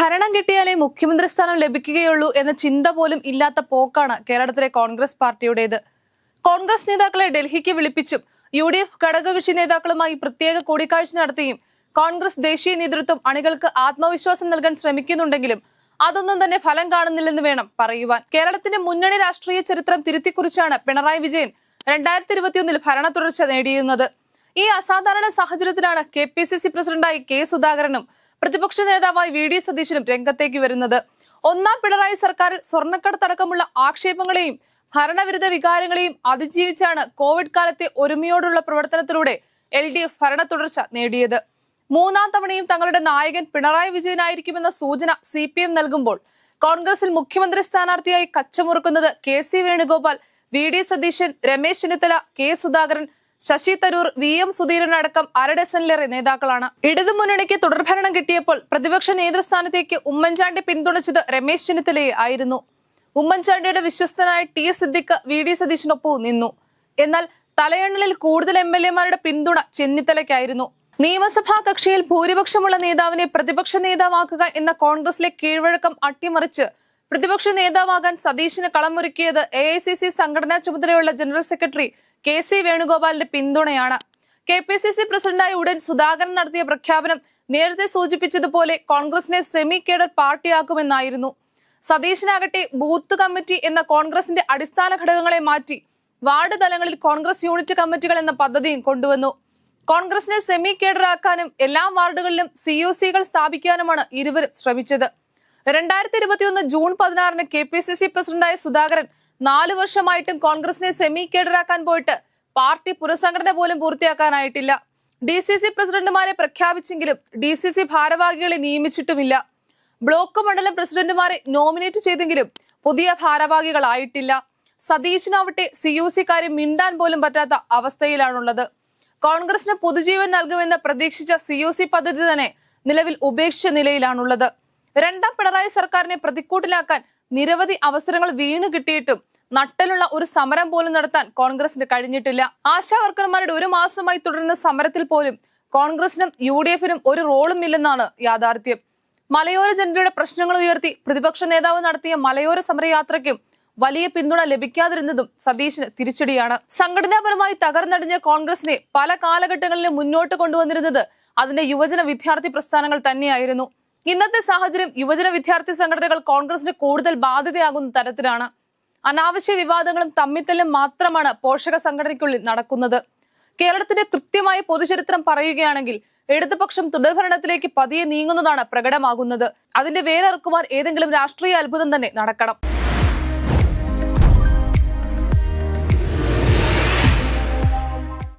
ഭരണം കിട്ടിയാലേ മുഖ്യമന്ത്രി സ്ഥാനം ലഭിക്കുകയുള്ളൂ എന്ന ചിന്ത പോലും ഇല്ലാത്ത പോക്കാണ് കേരളത്തിലെ കോൺഗ്രസ് പാർട്ടിയുടേത്. കോൺഗ്രസ് നേതാക്കളെ ഡൽഹിക്ക് വിളിപ്പിച്ചും യു ഡി എഫ് ഘടകകക്ഷി നേതാക്കളുമായി പ്രത്യേക കൂടിക്കാഴ്ച നടത്തിയും കോൺഗ്രസ് ദേശീയ നേതൃത്വം അണികൾക്ക് ആത്മവിശ്വാസം നൽകാൻ ശ്രമിക്കുന്നുണ്ടെങ്കിലും അതൊന്നും തന്നെ ഫലം കാണുന്നില്ലെന്ന് വേണം പറയുവാൻ. കേരളത്തിന്റെ മുന്നണി രാഷ്ട്രീയ ചരിത്രം തിരുത്തിക്കുറിച്ചാണ് പിണറായി വിജയൻ രണ്ടായിരത്തി ഇരുപത്തിയൊന്നിൽ ഭരണ തുടർച്ച നേടിയിരുന്നത്. ഈ അസാധാരണ സാഹചര്യത്തിലാണ് കെ പി സി സി പ്രസിഡന്റായി കെ സുധാകരനും പ്രതിപക്ഷ നേതാവായി വി ഡി സതീശനും രംഗത്തേക്ക് വരുന്നത്. ഒന്നാം പിണറായി സർക്കാരിൽ സ്വർണക്കടത്തടക്കമുള്ള ആക്ഷേപങ്ങളെയും ഭരണവിരുദ്ധ വികാരങ്ങളെയും അതിജീവിച്ചാണ് കോവിഡ് കാലത്തെ ഒരുമയോടുള്ള പ്രവർത്തനത്തിലൂടെ എൽ ഡി എഫ് ഭരണ തുടർച്ച നേടിയത്. മൂന്നാം തവണയും തങ്ങളുടെ നായകൻ പിണറായി വിജയനായിരിക്കുമെന്ന സൂചന സി പി എം നൽകുമ്പോൾ കോൺഗ്രസിൽ മുഖ്യമന്ത്രി സ്ഥാനാർത്ഥിയായി കച്ചമുറുക്കുന്നത് K C Venugopal V D Satheesan Ramesh Chennithala K Sudhakaran Shashi Tharoor V M Sudheeran അടക്കം അരഡസനിലേറെ നേതാക്കളാണ്. ഇടതുമുന്നണിക്ക് തുടർഭരണം കിട്ടിയപ്പോൾ പ്രതിപക്ഷ നേതൃസ്ഥാനത്തേക്ക് ഉമ്മൻചാണ്ടി പിന്തുണച്ചത് രമേശ് ചെന്നിത്തലയെ ആയിരുന്നു. ഉമ്മൻചാണ്ടിയുടെ വിശ്വസ്തനായ ടി സിദ്ദിഖ് വി ഡി സതീഷിനൊപ്പവും നിന്നു. എന്നാൽ തലയെണ്ണലിൽ കൂടുതൽ എം എൽ എമാരുടെ പിന്തുണ ചെന്നിത്തലയ്ക്കായിരുന്നു. നിയമസഭാ കക്ഷിയിൽ ഭൂരിപക്ഷമുള്ള നേതാവിനെ പ്രതിപക്ഷ നേതാവാക്കുക എന്ന കോൺഗ്രസിലെ കീഴ്വഴക്കം അട്ടിമറിച്ച് പ്രതിപക്ഷ നേതാവാകാൻ സതീഷിന് കളമൊരുക്കിയത് എ ഐ സി സി സംഘടനാ ചുമതലയുള്ള ജനറൽ സെക്രട്ടറി കെ സി വേണുഗോപാലിന്റെ പിന്തുണയാണ്. കെ പി സി സി പ്രസിഡന്റായി ഉടൻ സുധാകരൻ നടത്തിയ പ്രഖ്യാപനം നേരത്തെ സൂചിപ്പിച്ചതുപോലെ കോൺഗ്രസിനെ സെമി കേഡർ പാർട്ടിയാക്കുമെന്നായിരുന്നു. സതീശനാകട്ടെ ബൂത്ത് കമ്മിറ്റി എന്ന കോൺഗ്രസിന്റെ അടിസ്ഥാന ഘടകങ്ങളെ മാറ്റി വാർഡ് തലങ്ങളിൽ കോൺഗ്രസ് യൂണിറ്റ് കമ്മിറ്റികൾ എന്ന പദ്ധതിയും കൊണ്ടുവന്നു. കോൺഗ്രസിനെ സെമി കേഡറാക്കാനും എല്ലാ വാർഡുകളിലും സി യു സികൾ സ്ഥാപിക്കാനുമാണ് ഇരുവരും ശ്രമിച്ചത്. രണ്ടായിരത്തി ഇരുപത്തിയൊന്ന് ജൂൺ പതിനാറിന് കെ പി സി സി പ്രസിഡന്റായ സുധാകരൻ നാലു വർഷമായിട്ടും കോൺഗ്രസിനെ സെമി കേഡറാക്കാൻ പോയിട്ട് പാർട്ടി പുനഃസംഘടന പോലും പൂർത്തിയാക്കാനായിട്ടില്ല. ഡി സി സി പ്രസിഡന്റുമാരെ പ്രഖ്യാപിച്ചെങ്കിലും ഡി സി സി ഭാരവാഹികളെ നിയമിച്ചിട്ടുമില്ല. ബ്ലോക്ക് മണ്ഡലം പ്രസിഡന്റുമാരെ നോമിനേറ്റ് ചെയ്തെങ്കിലും പുതിയ ഭാരവാഹികളായിട്ടില്ല. സതീശനാവട്ടെ സി യു സിക്കാരെ മിണ്ടാൻ പോലും പറ്റാത്ത അവസ്ഥയിലാണുള്ളത്. കോൺഗ്രസിന് പുതുജീവൻ നൽകുമെന്ന് പ്രതീക്ഷിച്ച സി യു സി പദ്ധതി തന്നെ നിലവിൽ ഉപേക്ഷിച്ച നിലയിലാണുള്ളത്. രണ്ടാം പിണറായി സർക്കാരിനെ പ്രതിക്കൂട്ടിലാക്കാൻ നിരവധി അവസരങ്ങൾ വീണു കിട്ടിയിട്ടും നട്ടലുള്ള ഒരു സമരം പോലും നടത്താൻ കോൺഗ്രസിന് കഴിഞ്ഞിട്ടില്ല. ആശാ വർക്കർമാരുടെ ഒരു മാസമായി തുടരുന്ന സമരത്തിൽ പോലും കോൺഗ്രസിനും യു ഡി എഫിനും ഒരു റോളും ഇല്ലെന്നാണ് യാഥാർത്ഥ്യം. മലയോര ജനതയുടെ പ്രശ്നങ്ങൾ ഉയർത്തി പ്രതിപക്ഷ നേതാവ് നടത്തിയ മലയോര സമരയാത്രയ്ക്കും വലിയ പിന്തുണ ലഭിക്കാതിരുന്നതും സതീശിന് തിരിച്ചടിയാണ്. സംഘടനാപരമായി തകർന്നടിഞ്ഞ കോൺഗ്രസിനെ പല കാലഘട്ടങ്ങളിലും മുന്നോട്ട് കൊണ്ടുവന്നിരുന്നത് അതിന്റെ യുവജന വിദ്യാർത്ഥി പ്രസ്ഥാനങ്ങൾ തന്നെയായിരുന്നു. ഇന്നത്തെ സാഹചര്യം യുവജന വിദ്യാർത്ഥി സംഘടനകൾ കോൺഗ്രസിന് കൂടുതൽ ബാധ്യതയാകുന്ന തരത്തിലാണ്. അനാവശ്യ വിവാദങ്ങളും തമ്മിത്തല്ലും മാത്രമാണ് പോഷക സംഘടനയ്ക്കുള്ളിൽ നടക്കുന്നത്. കേരളത്തിന്റെ കൃത്യമായ പൊതുചരിത്രം പറയുകയാണെങ്കിൽ ഇടതുപക്ഷം തുടർഭരണത്തിലേക്ക് പതിയെ നീങ്ങുന്നതാണ് പ്രകടമാകുന്നത്. അതിന്റെ വേരറുക്കുവാൻ ഏതെങ്കിലും രാഷ്ട്രീയ അത്ഭുതം തന്നെ നടക്കണം.